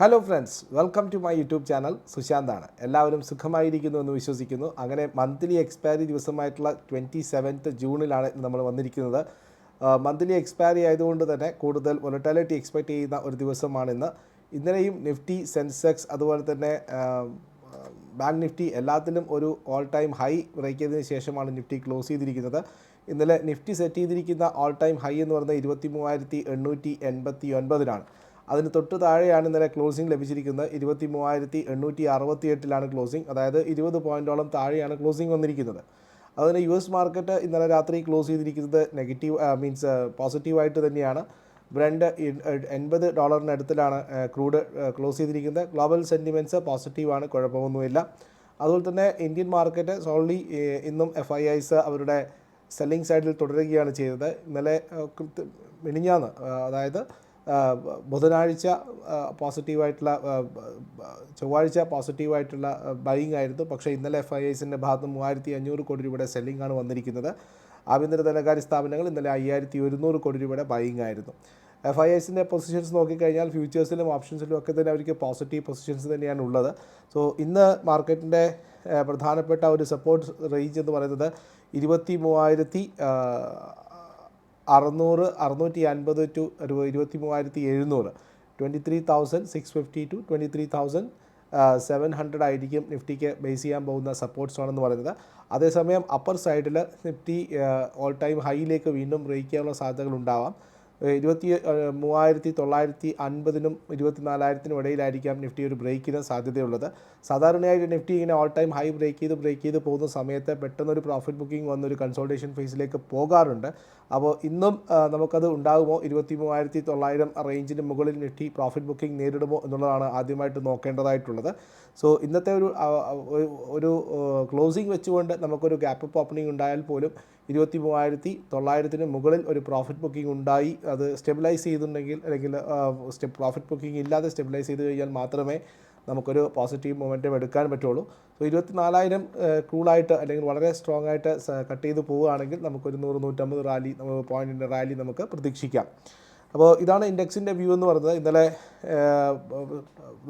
Hello friends welcome to my YouTube channel സുശാന്താണ് എല്ലാവരും സുഖമായിരിക്കുന്നു എന്ന് വിശ്വസിക്കുന്നു. അങ്ങനെ മന്ത്ലി എക്സ്പയറി ദിവസമായിട്ടുള്ള ട്വന്റി സെവൻത്ത് ജൂണിലാണ് നമ്മൾ വന്നിരിക്കുന്നത്. മന്ത്ലി എക്സ്പയറി ആയതുകൊണ്ട് തന്നെ കൂടുതൽ വൊലറ്റാലിറ്റി എക്സ്പെക്റ്റ് ചെയ്യുന്ന ഒരു ദിവസമാണിന്ന് ഇന്നലെയും നിഫ്റ്റി സെൻസെക്സ് അതുപോലെ തന്നെ ബാങ്ക് നിഫ്റ്റി എല്ലാത്തിലും ഒരു ഓൾ ടൈം ഹൈ ബ്രേക്കിയതിന് ശേഷമാണ് നിഫ്റ്റി ക്ലോസ് ചെയ്തിരിക്കുന്നത്. ഇന്നലെ നിഫ്റ്റി സെറ്റ് ചെയ്തിരിക്കുന്ന ഓൾ ടൈം ഹൈ എന്ന് പറയുന്നത് ഇരുപത്തി മൂവായിരത്തി എണ്ണൂറ്റി എൺപത്തി ഒൻപതിലാണ് അതിന് തൊട്ട് താഴെയാണ് ഇന്നലെ ക്ലോസിംഗ് ലഭിച്ചിരിക്കുന്നത്. ഇരുപത്തി മൂവായിരത്തി എണ്ണൂറ്റി അറുപത്തി എട്ടിലാണ് ക്ലോസിംഗ് അതായത് ഇരുപത് പോയിന്റോളം താഴെയാണ് ക്ലോസിംഗ് വന്നിരിക്കുന്നത്. അതുപോലെ യു എസ് മാർക്കറ്റ് ഇന്നലെ രാത്രി ക്ലോസ് ചെയ്തിരിക്കുന്നത് നെഗറ്റീവ് മീൻസ് പോസിറ്റീവായിട്ട് തന്നെയാണ്. ബ്രണ്ട് എൺപത് ഡോളറിനടുത്തിലാണ് ക്രൂഡ് ക്ലോസ് ചെയ്തിരിക്കുന്നത്. ഗ്ലോബൽ സെന്റിമെന്റ്സ് പോസിറ്റീവാണ് കുഴപ്പമൊന്നുമില്ല. അതുപോലെ തന്നെ ഇന്ത്യൻ മാർക്കറ്റ് സോൺലി ഇന്നും എഫ് ഐ ഐസ് അവരുടെ സെല്ലിംഗ് സൈഡിൽ തുടരുകയാണ് ചെയ്തത്. ഇന്നലെ മിനിഞ്ഞാന്ന് അതായത് ബുധനാഴ്ച പോസിറ്റീവായിട്ടുള്ള ചൊവ്വാഴ്ച പോസിറ്റീവായിട്ടുള്ള ബൈയിങ് ആയിരുന്നു. പക്ഷേ ഇന്നലെ എഫ് ഐ ഐസിന്റെ ഭാഗത്ത് മൂവായിരത്തി അഞ്ഞൂറ് കോടി രൂപയുടെ സെല്ലിംഗാണ് വന്നിരിക്കുന്നത്. ആഭ്യന്തര ധനകാര്യ സ്ഥാപനങ്ങൾ ഇന്നലെ അയ്യായിരത്തി ഒരുന്നൂറ് കോടി രൂപയുടെ ബൈയിങ് ആയിരുന്നു. എഫ് ഐ എസിന്റെ പൊസിഷൻസ് നോക്കിക്കഴിഞ്ഞാൽ ഫ്യൂച്ചേഴ്സിലും ഓപ്ഷൻസിലും ഒക്കെ തന്നെ അവർക്ക് പോസിറ്റീവ് പൊസിഷൻസ് തന്നെയാണ് ഉള്ളത്. സോ ഇന്ന് മാർക്കറ്റിന്റെ പ്രധാനപ്പെട്ട ഒരു സപ്പോർട്ട് റേഞ്ച് എന്ന് പറയുന്നത് ഇരുപത്തി മൂവായിരത്തി അറുന്നൂറ് അറുന്നൂറ്റി അൻപത് ടു ഇരുപത്തി മൂവായിരത്തി എഴുന്നൂറ്. Twenty three thousand six fifty to twenty three thousand seven hundred ആയിരിക്കും നിഫ്റ്റിക്ക് ബേസ് ചെയ്യാൻ പോകുന്ന സപ്പോർട്ട് സോൺ എന്ന് പറയുന്നത്. അതേസമയം അപ്പർ സൈഡിൽ നിഫ്റ്റി ഓൾ ടൈം ഹൈയിലേക്ക് വീണ്ടും ബ്രേക്ക് ചെയ്യാനുള്ള സാധ്യതകൾ ഉണ്ടാവാം. ഇരുപത്തി മൂവായിരത്തി തൊള്ളായിരത്തി അൻപതിനും ഇരുപത്തിനാലായിരത്തിനും ഇടയിലായിരിക്കാം നിഫ്റ്റി ഒരു ബ്രേക്കിന് സാധ്യതയുള്ളത്. സാധാരണയായിട്ട് നിഫ്റ്റി ഇങ്ങനെ ഓൾ ടൈം ഹൈ ബ്രേക്ക് ചെയ്ത് ബ്രേക്ക് ചെയ്ത് പോകുന്ന സമയത്ത് പെട്ടെന്നൊരു പ്രോഫിറ്റ് ബുക്കിംഗ് വന്ന് ഒരു കൺസോൾട്ടേഷൻ ഫേസിലേക്ക് പോകാറുണ്ട്. അപ്പോൾ ഇന്നും നമുക്കത് ഉണ്ടാകുമോ? ഇരുപത്തി മൂവായിരത്തി തൊള്ളായിരം റേഞ്ചിന് മുകളിൽ നെറ്റി പ്രോഫിറ്റ് ബുക്കിംഗ് നേരിടുമോ എന്നുള്ളതാണ് ആദ്യമായിട്ട് നോക്കേണ്ടതായിട്ടുള്ളത്. സോ ഇന്നത്തെ ഒരു ഒരു- ക്ലോസിംഗ് വെച്ചുകൊണ്ട് നമുക്കൊരു ഗ്യാപ്പ് അപ്പ് ഓപ്പണിംഗ് ഉണ്ടായാൽ പോലും ഇരുപത്തി മൂവായിരത്തി തൊള്ളായിരത്തിന് മുകളിൽ ഒരു പ്രോഫിറ്റ് ബുക്കിംഗ് ഉണ്ടായി അത് സ്റ്റെബിലൈസ് ചെയ്തിട്ടുണ്ടെങ്കിൽ അല്ലെങ്കിൽ പ്രോഫിറ്റ് ബുക്കിംഗ് ഇല്ലാതെ സ്റ്റെബിലൈസ് ചെയ്ത് കഴിഞ്ഞാൽ മാത്രമേ നമുക്കൊരു പോസിറ്റീവ് മൊമെന്റം എടുക്കാൻ പറ്റുള്ളൂ. സോ ഇരുപത്തി നാലായിരം കൂളായിട്ട് അല്ലെങ്കിൽ വളരെ സ്ട്രോങ് ആയിട്ട് കട്ട് ചെയ്ത് പോവുകയാണെങ്കിൽ നമുക്കൊരു നൂറ് നൂറ്റമ്പത് റാലി പോയിന്റിന്റെ റാലി നമുക്ക് പ്രതീക്ഷിക്കാം. അപ്പോൾ ഇതാണ് ഇൻഡെക്സിന്റെ വ്യൂ എന്ന് പറയുന്നത്. ഇന്നലെ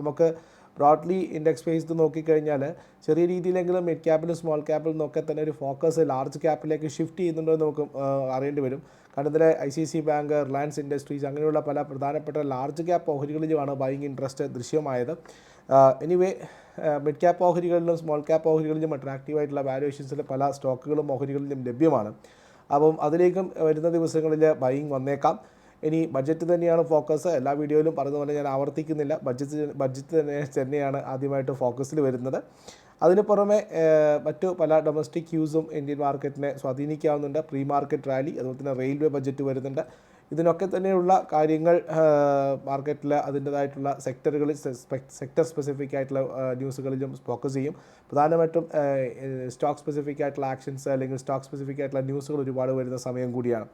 നമുക്ക് ബ്രോഡ്ലി ഇൻഡെക്സ് ബേസ്ഡ് നോക്കിക്കഴിഞ്ഞാൽ ചെറിയ രീതിയിലെങ്കിലും മിഡ് ക്യാപ്പിലും സ്മോൾ ക്യാപ്പിലും ഒക്കെ തന്നെ ഒരു ഫോക്കസ് ലാർജ് ക്യാപ്പിലേക്ക് ഷിഫ്റ്റ് ചെയ്യുന്നുണ്ടോ എന്ന് നമുക്ക് അറിയേണ്ടി വരും. കാരണം ഇതിലെ I C C bank Reliance Industries അങ്ങനെയുള്ള പല പ്രധാനപ്പെട്ട ലാർജ് ക്യാപ്പ് ഓഹരികളിലുമാണ് ബൈങ് ഇൻട്രസ്റ്റ് ദൃശ്യമായത്. എനിവേ മിഡ് ക്യാപ്പ് ഓഹരികളിലും സ്മോൾ ക്യാപ്പ് ഓഹരികളിലും അട്രാക്റ്റീവ് ആയിട്ടുള്ള വാലുവേഷൻസിൽ പല സ്റ്റോക്കുകളും ഓഹരികളിലും ലഭ്യമാണ്. അപ്പം അതിലേക്കും വരുന്ന ദിവസങ്ങളിൽ ബൈയിങ് വന്നേക്കാം. ഇനി ബഡ്ജറ്റ് തന്നെയാണ് ഫോക്കസ് എല്ലാ വീഡിയോയിലും പറഞ്ഞ പോലെ ഞാൻ ആവർത്തിക്കുന്നില്ല. ബഡ്ജറ്റ് ബഡ്ജറ്റ് തന്നെ തന്നെയാണ് ആദ്യമായിട്ട് ഫോക്കസിൽ വരുന്നത്. അതിന് പുറമെ മറ്റു പല ഡൊമസ്റ്റിക് യൂസും ഇന്ത്യൻ മാർക്കറ്റിനെ സ്വാധീനിക്കാവുന്നുണ്ട്. പ്രീ മാർക്കറ്റ് റാലി അതുപോലെ തന്നെ റെയിൽവേ ബജറ്റ് വരുന്നുണ്ട്. ഇതിനൊക്കെ തന്നെയുള്ള കാര്യങ്ങൾ മാർക്കറ്റിൽ അതിന്റെതായിട്ടുള്ള സെക്ടറുകളിൽ സെക്ടർ സ്പെസിഫിക് ആയിട്ടുള്ള ന്യൂസുകളിലും ഫോക്കസ് ചെയ്യും. പ്രധാനമായിട്ടും സ്റ്റോക്ക് സ്പെസിഫിക് ആയിട്ടുള്ള ആക്ഷൻസ് അല്ലെങ്കിൽ സ്റ്റോക്ക് സ്പെസിഫിക് ആയിട്ടുള്ള ന്യൂസുകൾ ഒരുപാട് വരുന്ന സമയം കൂടിയാണ്.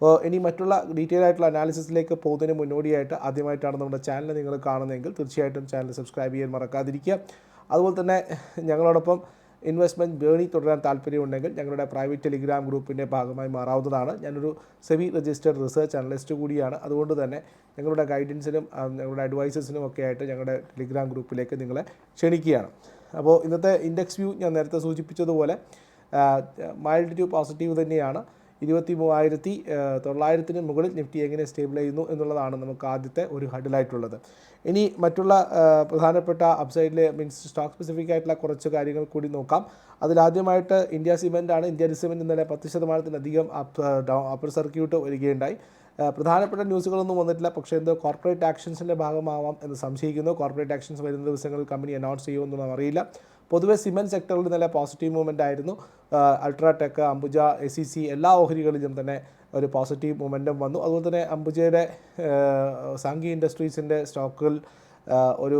അപ്പോൾ ഇനി മറ്റുള്ള ഡീറ്റെയിൽ ആയിട്ടുള്ള അനാലിസിസിലേക്ക് പോകുന്നതിന് മുന്നോടിയായിട്ട് ആദ്യമായിട്ടാണ് നമ്മുടെ ചാനൽ നിങ്ങൾ കാണുന്നതെങ്കിൽ തീർച്ചയായിട്ടും ചാനൽ സബ്സ്ക്രൈബ് ചെയ്യാൻ മറക്കാതിരിക്കുക. അതുപോലെ തന്നെ ഞങ്ങളോടൊപ്പം ഇൻവെസ്റ്റ്മെന്റ് ജേണി തുടരാൻ താല്പര്യമുണ്ടെങ്കിൽ ഞങ്ങളുടെ പ്രൈവറ്റ് ടെലിഗ്രാം ഗ്രൂപ്പിന്റെ ഭാഗമായി മാറാവുന്നതാണ്. ഞാനൊരു സെമി രജിസ്റ്റർഡ് റിസർച്ച് അനലിസ്റ്റ് കൂടിയാണ്. അതുകൊണ്ട് തന്നെ ഞങ്ങളുടെ ഗൈഡൻസിനും ഞങ്ങളുടെ അഡ്വൈസസിനും ഒക്കെ ആയിട്ട് ഞങ്ങളുടെ ടെലിഗ്രാം ഗ്രൂപ്പിലേക്ക് നിങ്ങളെ ക്ഷണിക്കുകയാണ്. അപ്പോൾ ഇന്നത്തെ ഇൻഡെക്സ് വ്യൂ ഞാൻ നേരത്തെ സൂചിപ്പിച്ചതുപോലെ മൈൽഡ് ടു പോസിറ്റീവ് തന്നെയാണ്. ഇരുപത്തി മൂവായിരത്തി തൊള്ളായിരത്തിന് മുകളിൽ നിഫ്റ്റി എങ്ങനെ സ്റ്റേബിൾ ചെയ്യുന്നു എന്നുള്ളതാണ് നമുക്ക് ആദ്യത്തെ ഒരു ഹഡിലായിട്ടുള്ളത് ഇനി മറ്റുള്ള പ്രധാനപ്പെട്ട അപ്സൈഡിലെ മീൻസ് സ്റ്റോക്ക് സ്പെസിഫിക് ആയിട്ടുള്ള കുറച്ച് കാര്യങ്ങൾ കൂടി നോക്കാം. അതിലാദ്യമായിട്ട് ഇന്ത്യ സിമെന്റ് ആണ്. ഇന്ത്യ സിമെന്റ് ഇന്നലെ പത്ത് ശതമാനത്തിലധികം അപ്പ് അപ്പർ സർക്യൂട്ട് വരികയുണ്ടായി. പ്രധാനപ്പെട്ട ന്യൂസുകളൊന്നും വന്നിട്ടില്ല. പക്ഷേ എന്തോ കോർപ്പറേറ്റ് ആക്ഷൻസിന്റെ ഭാഗമാവാം എന്ന് സംശയിക്കുന്നു. കോർപ്പറേറ്റ് ആക്ഷൻസ് വരുന്ന ദിവസങ്ങളിൽ കമ്പനി അനൗൺസ് ചെയ്യുമെന്നൊന്നും അറിയില്ല. പൊതുവെ സിമെന്റ് സെക്ടറിൽ നല്ല പോസിറ്റീവ് മൂവ്മെന്റ് ആയിരുന്നു. UltraTech Ambuja A C C എല്ലാ ഓഹരികളിലും തന്നെ ഒരു പോസിറ്റീവ് മൊമെന്റം വന്നു. അതുപോലെ തന്നെ അംബുജയുടെ സാങ്കി ഇൻഡസ്ട്രീസിന്റെ സ്റ്റോക്കുകൾ ആ, ഒരു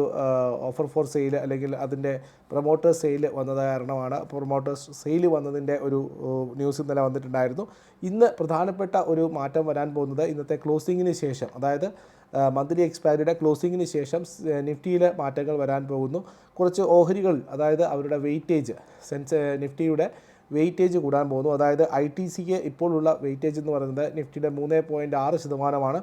ഓഫർ ഫോർ സെയിൽ അല്ലെങ്കിൽ അതിന്റെ പ്രൊമോട്ടേഴ്സ് സെയിൽ വന്നത് കാരണമാണ്. പ്രൊമോട്ടേഴ്സ് സെയിൽ വന്നതിന്റെ ഒരു ന്യൂസ് ഇന്നലെ വന്നിട്ടുണ്ടായിരുന്നു. ഇന്ന് പ്രധാനപ്പെട്ട ഒരു മാറ്റം വരാൻ പോകുന്നത് ഇന്നത്തെ ക്ലോസിങ്ങിന് ശേഷം അതായത് മന്ത്ലി എക്സ്പയറിയുടെ ക്ലോസിങ്ങിന് ശേഷം നിഫ്റ്റിയിലെ മാറ്റങ്ങൾ വരാൻ പോകുന്നു. കുറച്ച് ഓഹരികൾ അതായത് അവരുടെ വെയിറ്റേജ് സെൻസ് നിഫ്റ്റിയുടെ വെയിറ്റേജ് കൂടാൻ പോകുന്നു. അതായത് ഐ ടി സിക്ക് ഇപ്പോഴുള്ള വെയിറ്റേജ് എന്ന് പറയുന്നത് നിഫ്റ്റിയുടെ മൂന്ന് പോയിന്റ് ആറ് ശതമാനമാണ്.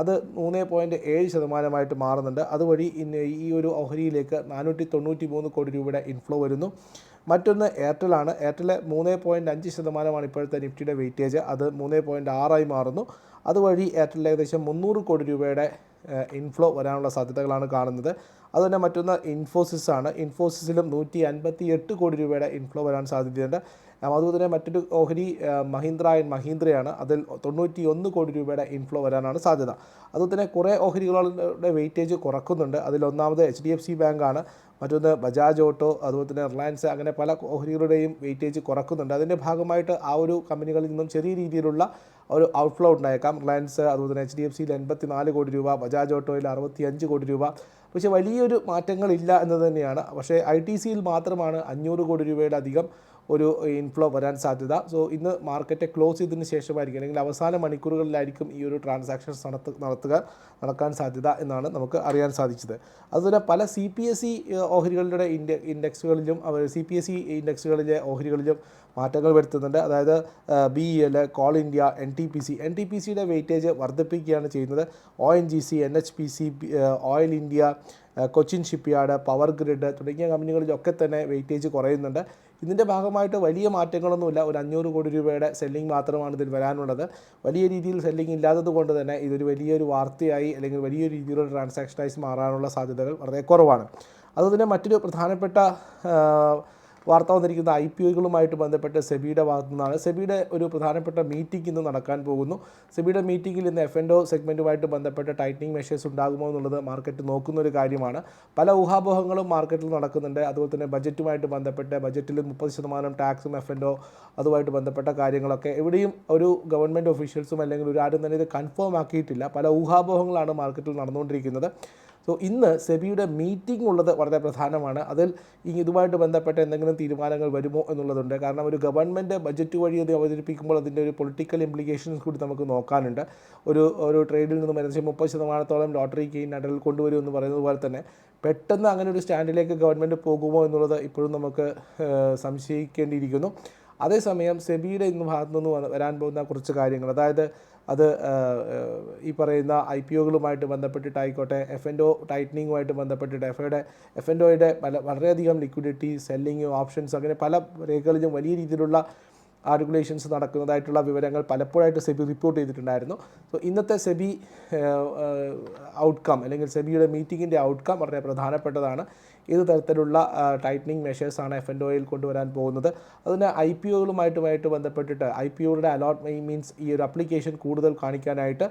അത് മൂന്ന് പോയിന്റ് ഏഴ് ശതമാനമായിട്ട് മാറുന്നുണ്ട്. അതുവഴി ഇന്ന് ഈ ഒരു ഓഹരിയിലേക്ക് നാനൂറ്റി തൊണ്ണൂറ്റി മൂന്ന് കോടി രൂപയുടെ ഇൻഫ്ലോ വരുന്നു. മറ്റൊന്ന് എയർടെലാണ് എയർടെൽ മൂന്ന് പോയിന്റ് അഞ്ച് ശതമാനമാണ് ഇപ്പോഴത്തെ നിഫ്റ്റിയുടെ വെയിറ്റേജ്. അത് മൂന്ന് പോയിന്റ് ആറായി മാറുന്നു. അതുവഴി എയർടെൽ ഏകദേശം മുന്നൂറ് കോടി രൂപയുടെ ഇൻഫ്ലോ വരാനുള്ള സാധ്യതകളാണ് കാണുന്നത്. അതുതന്നെ മറ്റൊന്ന് ഇൻഫോസിസ് ആണ്. ഇൻഫോസിസിലും നൂറ്റി അൻപത്തി എട്ട് കോടി രൂപയുടെ ഇൻഫ്ലോ വരാൻ സാധ്യതയുണ്ട്. അതുപോലെ തന്നെ മറ്റൊരു ഓഹരി മഹീന്ദ്ര ആൻഡ് മഹീന്ദ്രയാണ്. അതിൽ തൊണ്ണൂറ്റി ഒന്ന് കോടി രൂപയുടെ ഇൻഫ്ലോ വരാനാണ് സാധ്യത. അതുപോലെ തന്നെ കുറേ ഓഹരികളുടെ വെയിറ്റേജ് കുറക്കുന്നുണ്ട്. അതിൽ ഒന്നാമത് എച്ച് ഡി എഫ് സി ബാങ്കാണ് മറ്റൊന്ന് ബജാജ് ഓട്ടോ അതുപോലെ തന്നെ റിലയൻസ് അങ്ങനെ പല ഓഹരികളുടെയും വെയിറ്റേജ് കുറക്കുന്നുണ്ട്. അതിന്റെ ഭാഗമായിട്ട് ആ ഒരു കമ്പനികളിൽ നിന്നും ചെറിയ രീതിയിലുള്ള ഒരു ഔട്ട്ഫ്ലോ ഉണ്ടായേക്കാം. റിലയൻസ് അതുപോലെ തന്നെ എച്ച് ഡി എഫ് സിയിൽ എൺപത്തി നാല് കോടി രൂപ ബജാജ് ഓട്ടോയിൽ അറുപത്തി അഞ്ച് കോടി രൂപ പക്ഷേ വലിയൊരു മാറ്റങ്ങളില്ല എന്ന് തന്നെയാണ്. പക്ഷേ ഐ ടി സിയിൽ മാത്രമാണ് അഞ്ഞൂറ് കോടി രൂപയുടെ അധികം ഒരു ഇൻഫ്ലോ വരാൻ സാധ്യത. സോ ഇന്ന് മാർക്കറ്റ് ക്ലോസ് ചെയ്തതിന് ശേഷമായിരിക്കും അല്ലെങ്കിൽ അവസാന മണിക്കൂറുകളിലായിരിക്കും ഈ ഒരു ട്രാൻസാക്ഷൻസ് നടത്ത നടത്തുക നടക്കാൻ സാധ്യത എന്നാണ് നമുക്ക് അറിയാൻ സാധിച്ചത്. അതുപോലെ പല സി പി എസ് സി ഓഹരികളുടെ ഇൻഡെ ഇൻഡെക്സുകളിലും സി പി എസ് സി ഇൻഡെക്സുകളിലെ ഓഹരികളിലും മാറ്റങ്ങൾ വരുത്തുന്നുണ്ട്. അതായത് B E L coal India N T P C N T P സിയുടെ വെയിറ്റേജ് വർദ്ധിപ്പിക്കുകയാണ് ചെയ്യുന്നത്. O N G C N H P C oil India Cochin shipyard power grid തുടങ്ങിയ കമ്പനികളിലൊക്കെ തന്നെ വെയിറ്റേജ് കുറയുന്നുണ്ട്. ഇതിന്റെ ഭാഗമായിട്ട് വലിയ മാറ്റങ്ങളൊന്നുമില്ല. ഒരു അഞ്ഞൂറ് കോടി രൂപയുടെ സെല്ലിംഗ് മാത്രമാണ് ഇതിൽ വരാനുള്ളത്. വലിയ രീതിയിൽ സെല്ലിംഗ് ഇല്ലാത്തത് കൊണ്ട് തന്നെ ഇതൊരു വലിയൊരു വാർത്തയായി അല്ലെങ്കിൽ വലിയൊരു രീതിയിലുള്ള ട്രാൻസാക്ഷനായി മാറാനുള്ള സാധ്യതകൾ വളരെ കുറവാണ്. അതുപോലെ മറ്റൊരു പ്രധാനപ്പെട്ട വാർത്ത വന്നിരിക്കുന്ന ഐ പി ഒകളുമായിട്ട് ബന്ധപ്പെട്ട് സെബിയുടെ ഭാഗത്തു നിന്നാണ് സെബിയുടെ ഒരു പ്രധാനപ്പെട്ട മീറ്റിംഗ് ഇന്ന് നടക്കാൻ പോകുന്നു. സെബിയുടെ മീറ്റിംഗിൽ ഇന്ന് എഫ് എൻഡോ സെഗ്മെന്റുമായിട്ട് ബന്ധപ്പെട്ട് ടൈറ്റനിങ് മെഷേഴ്സ് ഉണ്ടാകുമോ എന്നുള്ളത് മാർക്കറ്റ് നോക്കുന്ന ഒരു കാര്യമാണ്. പല ഊഹാപോഹങ്ങളും മാർക്കറ്റിൽ നടക്കുന്നുണ്ട്. അതുപോലെ തന്നെ ബജറ്റുമായിട്ട് ബന്ധപ്പെട്ട് ബജറ്റിൽ മുപ്പത് ശതമാനം ടാക്സും എഫ് എൻഡോ അതുമായിട്ട് ബന്ധപ്പെട്ട കാര്യങ്ങളൊക്കെ എവിടെയും ഒരു ഗവൺമെന്റ് ഒഫീഷ്യൽസും അല്ലെങ്കിൽ ഒരു ആരും തന്നെ ഇത് കൺഫേം ആക്കിയിട്ടില്ല. പല ഊഹാപോഹങ്ങളാണ് മാർക്കറ്റിൽ നടന്നുകൊണ്ടിരിക്കുന്നത്. സോ ഇന്ന് സെബിയുടെ മീറ്റിംഗ് ഉള്ളത് വളരെ പ്രധാനമാണ്. അതിൽ ഈ ഇതുമായിട്ട് ബന്ധപ്പെട്ട എന്തെങ്കിലും തീരുമാനങ്ങൾ വരുമോ എന്നുള്ളതുണ്ട്. കാരണം ഒരു ഗവൺമെന്റ് ബജറ്റ് വഴി അത് അവതരിപ്പിക്കുമ്പോൾ അതിന്റെ ഒരു പൊളിറ്റിക്കൽ ഇംപ്ലിക്കേഷൻസ് കൂടി നമുക്ക് നോക്കാനുണ്ട്. ഒരു ഒരു ട്രേഡിൽ നിന്നും ഏകദേശം മുപ്പത് ശതമാനത്തോളം ലോട്ടറി ഗെയിൻ അടൽ കൊണ്ടുവരും എന്ന് പറയുന്നത് പോലെ തന്നെ പെട്ടെന്ന് അങ്ങനെ ഒരു സ്റ്റാൻഡിലേക്ക് ഗവൺമെന്റ് പോകുമോ എന്നുള്ളത് ഇപ്പോഴും നമുക്ക് സംശയിക്കേണ്ടിയിരിക്കുന്നു. അതേസമയം സെബിയുടെ ഇന്ന് ഭാഗത്തു നിന്ന് വരാൻ പോകുന്ന കുറച്ച് കാര്യങ്ങൾ. അതായത് അത് ഈ പറയുന്ന ഐ പി ഒകളുമായിട്ട് ബന്ധപ്പെട്ടിട്ടായിക്കോട്ടെ എഫ് എൻ ഒ ടൈറ്റനിങ്ങുമായിട്ട് ബന്ധപ്പെട്ടിട്ട് എഫ്ഐയുടെ എഫ് എൻ ഒയുടെ പല വളരെയധികം ലിക്വിഡിറ്റി സെല്ലിങ് ഓപ്ഷൻസ് അങ്ങനെ പല രേഖകളിലും വലിയ രീതിയിലുള്ള ആർഗുലേഷൻസ് നടക്കുന്നതായിട്ടുള്ള വിവരങ്ങൾ പലപ്പോഴായിട്ട് സെബി റിപ്പോർട്ട് ചെയ്തിട്ടുണ്ടായിരുന്നു. സോ ഇന്നത്തെ സെബി ഔട്ട്കം അല്ലെങ്കിൽ സെബിയുടെ മീറ്റിങ്ങിന്റെ ഔട്ട്കം വളരെ പ്രധാനപ്പെട്ടതാണ്. ഏത് തരത്തിലുള്ള ടൈറ്റനിങ് മെഷേഴ്സാണ് എഫ് എൻ ഒയിൽ കൊണ്ടുവരാൻ പോകുന്നത്. അതിന് ഐ പി ഒകളുമായിട്ടുമായിട്ട് ബന്ധപ്പെട്ടിട്ട് ഐ പി ഒയുടെ അലോട്ട് മീൻസ് ഈ ഒരു അപ്ലിക്കേഷൻ കൂടുതൽ കാണിക്കാനായിട്ട്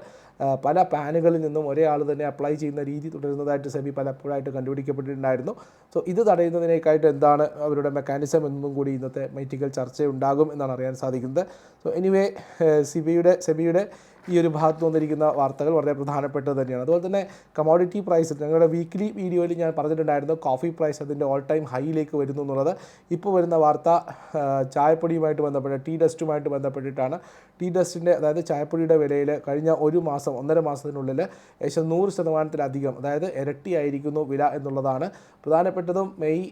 പല പാനുകളിൽ നിന്നും ഒരേ ആൾ തന്നെ അപ്ലൈ ചെയ്യുന്ന രീതി തുടരുന്നതായിട്ട് സെബി പലപ്പോഴായിട്ട് കണ്ടുപിടിക്കപ്പെട്ടിട്ടുണ്ടായിരുന്നു. സോ ഇത് തടയുന്നതിനേക്കായിട്ട് എന്താണ് അവരുടെ മെക്കാനിസം എന്നും കൂടി ഇന്നത്തെ മീറ്റിംഗിൽ ചർച്ചയുണ്ടാകും എന്നാണ് അറിയാൻ സാധിക്കുന്നത്. സോ എനിവേ സിബിയുടെ സെബിയുടെ ഈ ഒരു ഭാഗത്ത് വന്നിരിക്കുന്ന വാർത്തകൾ വളരെ പ്രധാനപ്പെട്ടത് തന്നെയാണ്. അതുപോലെ തന്നെ കമോഡിറ്റി പ്രൈസ് ഞങ്ങളുടെ വീക്ക്ലി വീഡിയോയിൽ ഞാൻ പറഞ്ഞിട്ടുണ്ടായിരുന്നു കോഫി പ്രൈസ് അതിന്റെ ഓൾ ടൈം ഹൈയിലേക്ക് വരുന്നു എന്നുള്ളത്. ഇപ്പോൾ വരുന്ന വാർത്ത ചായപ്പൊടിയുമായിട്ട് ബന്ധപ്പെട്ട് ടീ ഡസ്റ്റുമായിട്ട് ബന്ധപ്പെട്ടിട്ടാണ്. ടീ ഡസ്റ്റിന്റെ അതായത് ചായപ്പൊടിയുടെ വിലയിൽ കഴിഞ്ഞ ഒരു മാസം ഒന്നര മാസത്തിനുള്ളിൽ ഏകദേശം നൂറ് ശതമാനത്തിലധികം അതായത് ഇരട്ടിയായിരിക്കുന്നു വില എന്നുള്ളതാണ്. പ്രധാനപ്പെട്ടതും മെയ്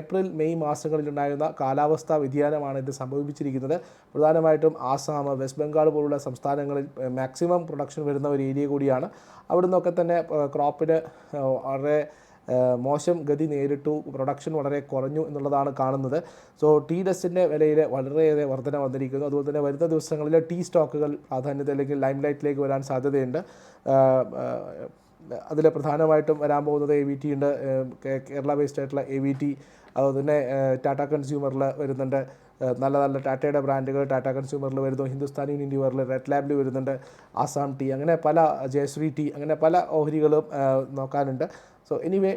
ഏപ്രിൽ മെയ് മാസങ്ങളിലുണ്ടായിരുന്ന കാലാവസ്ഥാ വ്യതിയാനമാണ് ഇത് സംഭവിച്ചിരിക്കുന്നത് പ്രധാനമായിട്ടും ആസാം വെസ്റ്റ് ബംഗാൾ പോലുള്ള സംസ്ഥാനങ്ങളിൽ മാക്സിമം പ്രൊഡക്ഷൻ വരുന്ന ഒരു ഏരിയ കൂടിയാണ്. അവിടെ നിന്നൊക്കെ തന്നെ ക്രോപ്പിന് വളരെ മോശം ഗതി നേരിട്ടു. പ്രൊഡക്ഷൻ വളരെ കുറഞ്ഞു എന്നുള്ളതാണ് കാണുന്നത്. സോ ടീ ഡസ്റ്റിന്റെ വിലയിൽ വളരെയേറെ വർധന വന്നിരിക്കുന്നു. അതുപോലെ തന്നെ വരുന്ന ദിവസങ്ങളിൽ ടീ സ്റ്റോക്കുകൾ പ്രാധാന്യത അല്ലെങ്കിൽ ലൈം ലൈറ്റിലേക്ക് വരാൻ സാധ്യതയുണ്ട്. അതിൽ പ്രധാനമായിട്ടും വരാൻ പോകുന്നത് എ വി ടി ഉണ്ട്. കേരള ബേസ്ഡ് ആയിട്ടുള്ള എ വി ടി അതുപോലെ തന്നെ ടാറ്റ കൺസ്യൂമറിൽ വരുന്നുണ്ട്. നല്ല നല്ല ടാറ്റയുടെ ബ്രാൻഡുകൾ ടാറ്റ കൺസ്യൂമറിൽ വരുന്നു. ഹിന്ദുസ്ഥാൻ യൂണിവറിൽ റെഡ് ലാബിൽ വരുന്നുണ്ട്. ആസാം ടീ അങ്ങനെ പല ജയശ്രീ ടീ അങ്ങനെ പല ഓഹരികളും നോക്കാനുണ്ട്. സോ എനിവേ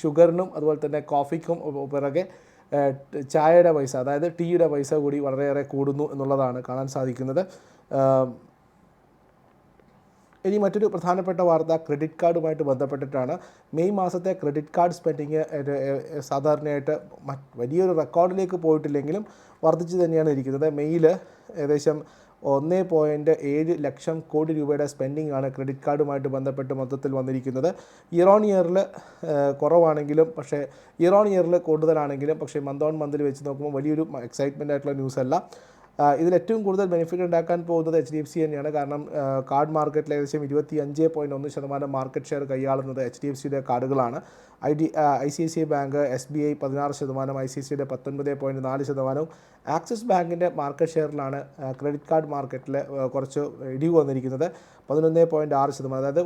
ഷുഗറിനും അതുപോലെ തന്നെ കോഫിക്കും പിറകെ ചായയുടെ പൈസ അതായത് ടീയുടെ പൈസ കൂടി വളരെയേറെ കൂടുന്നു എന്നുള്ളതാണ് കാണാൻ സാധിക്കുന്നത്. ഇനി മറ്റൊരു പ്രധാനപ്പെട്ട വാർത്ത ക്രെഡിറ്റ് കാർഡുമായിട്ട് ബന്ധപ്പെട്ടിട്ടാണ്. മെയ് മാസത്തെ ക്രെഡിറ്റ് കാർഡ് സ്പെൻഡിങ് സാധാരണയായിട്ട് വലിയൊരു റെക്കോർഡിലേക്ക് പോയിട്ടില്ലെങ്കിലും വർദ്ധിച്ചു തന്നെയാണ് ഇരിക്കുന്നത്. മെയ്യിൽ ഏകദേശം ഒന്ന് പോയിന്റ് ഏഴ് ലക്ഷം കോടി രൂപയുടെ സ്പെൻഡിങ് ആണ് ക്രെഡിറ്റ് കാർഡുമായിട്ട് ബന്ധപ്പെട്ട് മൊത്തത്തിൽ വന്നിരിക്കുന്നത്. ഇയർ ഓൺ ഇയറിൽ കുറവാണെങ്കിലും പക്ഷേ ഇയർ ഓൺ ഇയറിൽ കൂടുതലാണെങ്കിലും പക്ഷേ മന്ത് ഓൺ മന്തിൽ വെച്ച് നോക്കുമ്പോൾ വലിയൊരു എക്സൈറ്റ്മെന്റ് ആയിട്ടുള്ള ന്യൂസ് അല്ല. ഇതിൽ ഏറ്റവും കൂടുതൽ ബെനിഫിറ്റ് ഉണ്ടാക്കാൻ പോകുന്നത് എച്ച് ഡി എഫ് സി തന്നെയാണ്. കാരണം കാർഡ് മാർക്കറ്റിൽ ഏകദേശം ഇരുപത്തി അഞ്ച് പോയിന്റ് ഒന്ന് ശതമാനം മാർക്കറ്റ് ഷെയർ കൈയാളുന്നത് എച്ച് ഡി എഫ് സിയുടെ കാർഡുകളാണ്. I D I C I C I bank S B I പതിനാറ് ശതമാനം ഐ സി ഐ സിയുടെ പത്തൊൻപത് പോയിന്റ് നാല് ശതമാനവും ആക്സിസ് ബാങ്കിന്റെ മാർക്കറ്റ് ഷെയറിലാണ് ക്രെഡിറ്റ് കാർഡ് മാർക്കറ്റിൽ കുറച്ച് ഇടിവ് വന്നിരിക്കുന്നത്. പതിനൊന്ന് പോയിന്റ് ആറ് ശതമാനം അതായത്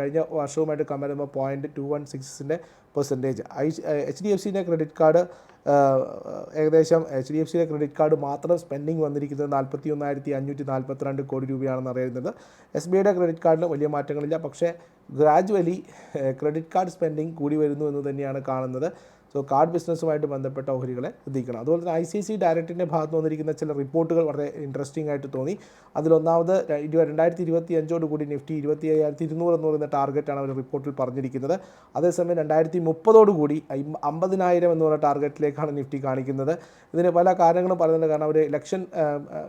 കഴിഞ്ഞ വർഷവുമായിട്ട് കമ്പയർ ചെയ്യുമ്പോൾ point two one സിക്സിന്റെ percentage I H D F സിന്റെ ക്രെഡിറ്റ് കാർഡ് ഏകദേശം എച്ച് ഡി എഫ് സിയിലെ ക്രെഡിറ്റ് കാർഡ് മാത്രം സ്പെൻഡിങ് വന്നിരിക്കുന്നത് നാൽപ്പത്തി ഒന്നായിരത്തി അഞ്ഞൂറ്റി നാൽപ്പത്തിരണ്ട് കോടി രൂപയാണെന്ന് അറിയുന്നത് എസ് ബി ഐയുടെ ക്രെഡിറ്റ് കാർഡിന് വലിയ മാറ്റങ്ങളില്ല. പക്ഷേ ഗ്രാജുവലി ക്രെഡിറ്റ് കാർഡ് സ്പെൻഡിങ് കൂടി വരുന്നു എന്ന് തന്നെയാണ് കാണുന്നത്. സോ കാർഡ് ബിസിനസ്സുമായിട്ട് ബന്ധപ്പെട്ട ഓഹരികളെ ശ്രദ്ധിക്കണം അതുപോലെ തന്നെ ഐ സി സി ഡയറക്ടറിന്റെ ഭാഗത്ത് വന്നിരിക്കുന്ന ചില റിപ്പോർട്ടുകൾ വളരെ ഇൻട്രസ്റ്റിംഗ് ആയിട്ട് തോന്നി. അതിലൊന്നാമത് രണ്ടായിരത്തി ഇരുപത്തി അഞ്ചോട് കൂടി നിഫ്റ്റി ഇരുപത്തി അയ്യായിരത്തി ഇരുന്നൂറ് എന്ന് പറയുന്ന ടാർഗറ്റാണ് അവർ റിപ്പോർട്ടിൽ പറഞ്ഞിരിക്കുന്നത്. അതേസമയം രണ്ടായിരത്തി മുപ്പതോട് കൂടി അയ്മ്പ- അമ്പതിനായിരം എന്ന് പറയുന്ന ടാർഗറ്റിലേക്കാണ് നിഫ്റ്റി കാണിക്കുന്നത്. ഇതിന് പല കാരണങ്ങളും പറയുന്നുണ്ട്. കാരണം അവർ ഇലക്ഷൻ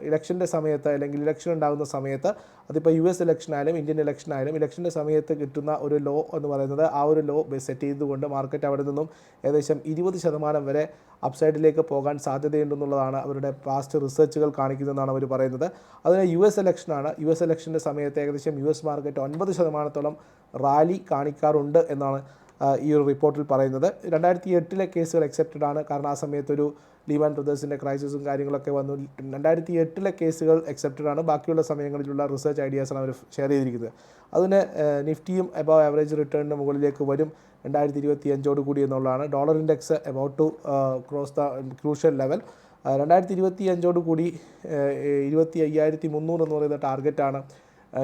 ഇലക്ഷന്റെ സമയത്ത് അല്ലെങ്കിൽ ഇലക്ഷൻ ഉണ്ടാകുന്ന സമയത്ത് അതിപ്പോൾ യു എസ് ഇലക്ഷൻ ആയാലും ഇന്ത്യൻ ഇലക്ഷൻ ആയാലും ഇലക്ഷന്റെ സമയത്ത് കിട്ടുന്ന ഒരു ലോ എന്ന് പറയുന്നത് ആ ഒരു ലോ സെറ്റ് ചെയ്തുകൊണ്ട് മാർക്കറ്റ് അവിടെ നിന്നും ഏകദേശം ഇരുപത് ശതമാനം വരെ അപ്സൈഡിലേക്ക് പോകാൻ സാധ്യതയുണ്ടെന്നുള്ളതാണ് അവരുടെ പാസ്റ്റ് റിസർച്ചുകൾ കാണിക്കുന്നതെന്നാണ് അവർ പറയുന്നത്. അതിന് യു എസ് ഇലക്ഷനാണ് യു എസ് ഇലക്ഷന്റെ സമയത്ത് ഏകദേശം യു എസ് മാർക്കറ്റ് ഒൻപത് ശതമാനത്തോളം റാലി കാണിക്കാറുണ്ട് എന്നാണ് ഈ ഒരു റിപ്പോർട്ടിൽ പറയുന്നത്. രണ്ടായിരത്തി എട്ടിലെ കേസുകൾ എക്സെപ്റ്റഡ് ആണ്. കാരണം ആ സമയത്തൊരു ലീവൻ ബ്രദേഴ്സിന്റെ ക്രൈസിസും കാര്യങ്ങളൊക്കെ വന്നു. രണ്ടായിരത്തി എട്ടിലെ കേസുകൾ എക്സെപ്റ്റഡ് ആണ്. ബാക്കിയുള്ള സമയങ്ങളിലുള്ള റിസർച്ച് ഐഡിയാസാണ് അവർ ഷെയർ ചെയ്തിരിക്കുന്നത്. അതിന് നിഫ്റ്റിയും എബവ് ആവറേജ് റിട്ടേണിന് മുകളിലേക്ക് വരും രണ്ടായിരത്തി ഇരുപത്തി അഞ്ചോട് കൂടി എന്നുള്ളതാണ്. Dollar index about to cross the crucial level രണ്ടായിരത്തി ഇരുപത്തി അഞ്ചോട് കൂടി ഇരുപത്തി അയ്യായിരത്തി മുന്നൂറ് എന്ന് പറയുന്ന ടാർഗറ്റാണ്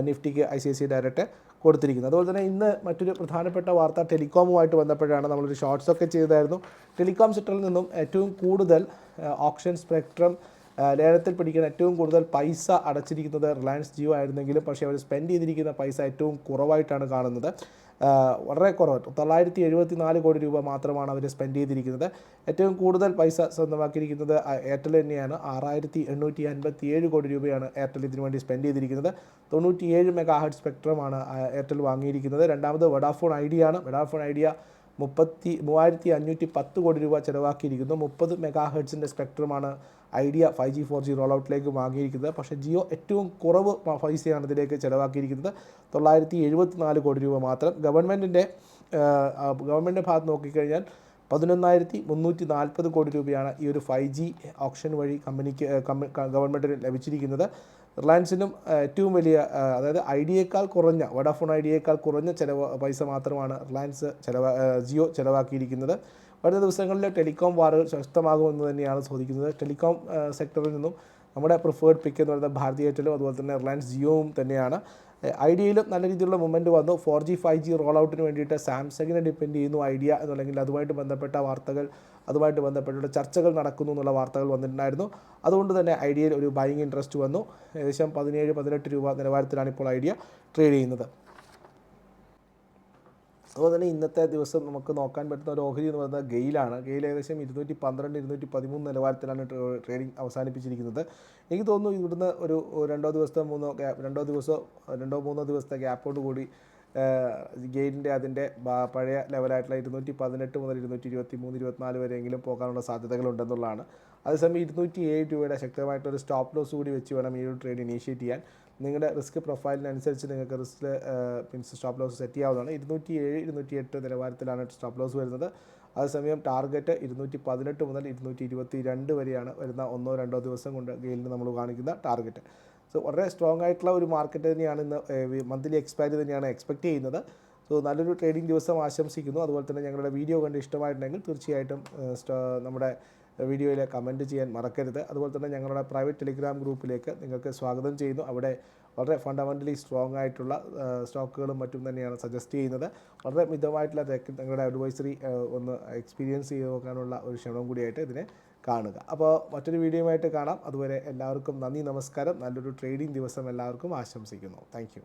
നിഫ്റ്റിക്ക് I C I C direct കൊടുത്തിരിക്കുന്നത്. അതുപോലെ തന്നെ ഇന്ന് മറ്റൊരു പ്രധാനപ്പെട്ട വാർത്ത ടെലികോമുമായിട്ട് ബന്ധപ്പെട്ടാണ് നമ്മളൊരു ഷോർട്സ് ഒക്കെ ചെയ്തായിരുന്നു ടെലികോം സെക്ടറിൽ നിന്നും ഏറ്റവും കൂടുതൽ ഓപ്ഷൻ സ്പെക്ട്രം ലേലത്തിൽ പിടിക്കുന്ന ഏറ്റവും കൂടുതൽ പൈസ അടച്ചിരിക്കുന്നത് റിലയൻസ് ജിയോ ആയിരുന്നെങ്കിലും പക്ഷേ അവർ സ്പെൻഡ് ചെയ്തിരിക്കുന്ന പൈസ ഏറ്റവും കുറവായിട്ടാണ് കാണുന്നത്. വളരെ കുറവ്. തൊള്ളായിരത്തി എഴുപത്തി നാല് കോടി രൂപ മാത്രമാണ് അവർ സ്പെൻഡ് ചെയ്തിരിക്കുന്നത്. ഏറ്റവും കൂടുതൽ പൈസ സ്വന്തമാക്കിയിരിക്കുന്നത് എയർടെൽ തന്നെയാണ്. ആറായിരത്തി എണ്ണൂറ്റി അൻപത്തി ഏഴ് കോടി രൂപയാണ് എയർടെൽ ഇതിനു വേണ്ടി സ്പെൻഡ് ചെയ്തിരിക്കുന്നത്. തൊണ്ണൂറ്റിയേഴ് മെഗാ ഹെഡ് സ്പെക്ട്രമാണ് എയർടെൽ വാങ്ങിയിരിക്കുന്നത്. രണ്ടാമത് വഡാഫോൺ ഐഡിയ ആണ് വഡാഫോൺ ഐഡിയ മുപ്പത്തി മൂവായിരത്തി അഞ്ഞൂറ്റി പത്ത് കോടി രൂപ ചിലവാക്കിയിരിക്കുന്നു. മുപ്പത് മെഗാ ഹെഡ്സിന്റെ സ്പെക്ട്രമാണ് Idea five G four G roll ഔട്ടിലേക്ക് വാങ്ങിയിരിക്കുന്നത് പക്ഷേ ജിയോ ഏറ്റവും കുറവ് പൈസയാണ് ഇതിലേക്ക് ചിലവാക്കിയിരിക്കുന്നത്. തൊള്ളായിരത്തി എഴുപത്തി നാല് കോടി രൂപ മാത്രം. ഗവൺമെന്റിന്റെ ഗവൺമെന്റിന്റെ ഭാഗത്ത് നോക്കിക്കഴിഞ്ഞാൽ പതിനൊന്നായിരത്തി മുന്നൂറ്റി നാൽപ്പത് കോടി രൂപയാണ് ഈ ഒരു ഫൈവ് ജി ഓപ്ഷൻ വഴി കമ്പനിക്ക് ഗവൺമെന്റിന് ലഭിച്ചിരിക്കുന്നത്. റിലയൻസിനും ഏറ്റവും വലിയ അതായത് ഐഡിയേക്കാൾ കുറഞ്ഞ വഡാഫോൺ ഐഡിയേക്കാൾ കുറഞ്ഞ ചിലവ് പൈസ മാത്രമാണ് റിലയൻസ് ചിലവ ജിയോ ചിലവാക്കിയിരിക്കുന്നത്. വരുന്ന ദിവസങ്ങളിൽ ടെലികോം വാറുകൾ ശക്തമാകുമെന്ന് തന്നെയാണ് ചോദിക്കുന്നത്. ടെലികോം സെക്ടറിൽ നിന്നും നമ്മുടെ പ്രിഫേർഡ് പിക്ക് എന്ന് പറയുന്നത് ഭാരതി എയർടെലും അതുപോലെ തന്നെ റിലയൻസ് ജിയോവും തന്നെയാണ്. ഐഡിയയിലും നല്ല രീതിയിലുള്ള മൂവ്മെന്റ് വന്നു. Four G five G roll ഔട്ടിന് വേണ്ടിയിട്ട് സാംസങ്ങിനെ ഡിപ്പെൻഡ് ചെയ്യുന്നു ഐഡിയ എന്നല്ലെങ്കിൽ അതുമായിട്ട് ബന്ധപ്പെട്ട വാർത്തകൾ അതുമായിട്ട് ബന്ധപ്പെട്ടുള്ള ചർച്ചകൾ നടക്കുന്നു എന്നുള്ള വാർത്തകൾ വന്നിട്ടുണ്ടായിരുന്നു. അതുകൊണ്ട് തന്നെ ഐഡിയയിൽ ഒരു ബൈങ് ഇൻട്രസ്റ്റ് വന്നു. ഏകദേശം പതിനേഴ് പതിനെട്ട് രൂപ നിലവാരത്തിലാണ് ഇപ്പോൾ ഐഡിയ ട്രേഡ് ചെയ്യുന്നത്. അതുപോലെ തന്നെ ഇന്നത്തെ ദിവസം നമുക്ക് നോക്കാൻ പറ്റുന്ന ഒരു ഓഹരി എന്ന് പറയുന്നത് ഗെയിലാണ്. ഗെയിൽ ഏകദേശം ഇരുന്നൂറ്റി പന്ത്രണ്ട് ഇരുന്നൂറ്റി പതിമൂന്ന് നിലവാരത്തിലാണ് ട്രേഡിംഗ് അവസാനിപ്പിച്ചിരിക്കുന്നത്. എനിക്ക് തോന്നുന്നു ഇവിടുന്ന് ഒരു രണ്ടോ ദിവസത്തെ മൂന്നോ രണ്ടോ ദിവസമോ രണ്ടോ മൂന്നോ ദിവസത്തെ ഗ്യാപ്പോട് കൂടി ഗെയിലിന്റെ അതിന്റെ പഴയ ലെവലായിട്ടുള്ള ഇരുന്നൂറ്റി പതിനെട്ട് മുതൽ ഇരുന്നൂറ്റി ഇരുപത്തി മൂന്ന് ഇരുപത്തിനാല് വരെയെങ്കിലും പോകാനുള്ള സാധ്യതകളുണ്ടെന്നുള്ളതാണ്. അതേസമയം ഇരുന്നൂറ്റി ഏഴ് രൂപയുടെ ശക്തമായിട്ടൊരു സ്റ്റോപ്പ് ലോസ് കൂടി വെച്ച് വേണം ഈ ഒരു ട്രേഡ് ഇനീഷ്യേറ്റ് ചെയ്യാൻ. നിങ്ങളുടെ റിസ്ക് പ്രൊഫൈലിനനുസരിച്ച് നിങ്ങൾക്ക് risk means stop loss set ചെയ്യാവുന്നതാണ്. ഇരുന്നൂറ്റി ഏഴ് ഇരുന്നൂറ്റി എട്ട് നിലവാരത്തിലാണ് സ്റ്റോപ്പ് ലോസ് വരുന്നത്. അതേസമയം ടാർഗറ്റ് ഇരുന്നൂറ്റി പതിനെട്ട് മുതൽ ഇരുന്നൂറ്റി ഇരുപത്തി രണ്ട് വരെയാണ് വരുന്ന ഒന്നോ രണ്ടോ ദിവസം കൊണ്ട് ഗെയിലിന് നമ്മൾ കാണിക്കുന്ന ടാർഗറ്റ് സോ വളരെ സ്ട്രോങ് ആയിട്ടുള്ള ഒരു മാർക്കറ്റ് തന്നെയാണ് ഇന്ന് മന്ത്ലി എക്സ്പയറി തന്നെയാണ് എക്സ്പെക്ട് ചെയ്യുന്നത്. സോ നല്ലൊരു ട്രേഡിംഗ് ദിവസം ആശംസിക്കുന്നു. അതുപോലെ തന്നെ ഞങ്ങളുടെ വീഡിയോ കണ്ട് ഇഷ്ടമായിട്ടുണ്ടെങ്കിൽ തീർച്ചയായിട്ടും നമ്മുടെ വീഡിയോയിൽ കമന്റ് ചെയ്യാൻ മറക്കരുത്. അതുപോലെ തന്നെ ഞങ്ങളുടെ പ്രൈവറ്റ് ടെലിഗ്രാം ഗ്രൂപ്പിലേക്ക് നിങ്ങൾക്ക് സ്വാഗതം ചെയ്യുന്നു. അവിടെ വളരെ ഫണ്ടമെന്റലി സ്ട്രോങ് ആയിട്ടുള്ള സ്റ്റോക്കുകളും മറ്റും തന്നെയാണ് സജസ്റ്റ് ചെയ്യുന്നത്. വളരെ മിതമായിട്ടുള്ള നിങ്ങളുടെ അഡ്വൈസറി ഒന്ന് എക്സ്പീരിയൻസ് ചെയ്ത് നോക്കാനുള്ള ഒരു ക്ഷണം കൂടിയായിട്ട് ഇതിനെ കാണുക. അപ്പോൾ മറ്റൊരു വീഡിയോയുമായിട്ട് കാണാം. അതുവരെ എല്ലാവർക്കും നന്ദി നമസ്കാരം. നല്ലൊരു ട്രേഡിംഗ് ദിവസം എല്ലാവർക്കും ആശംസിക്കുന്നു. താങ്ക്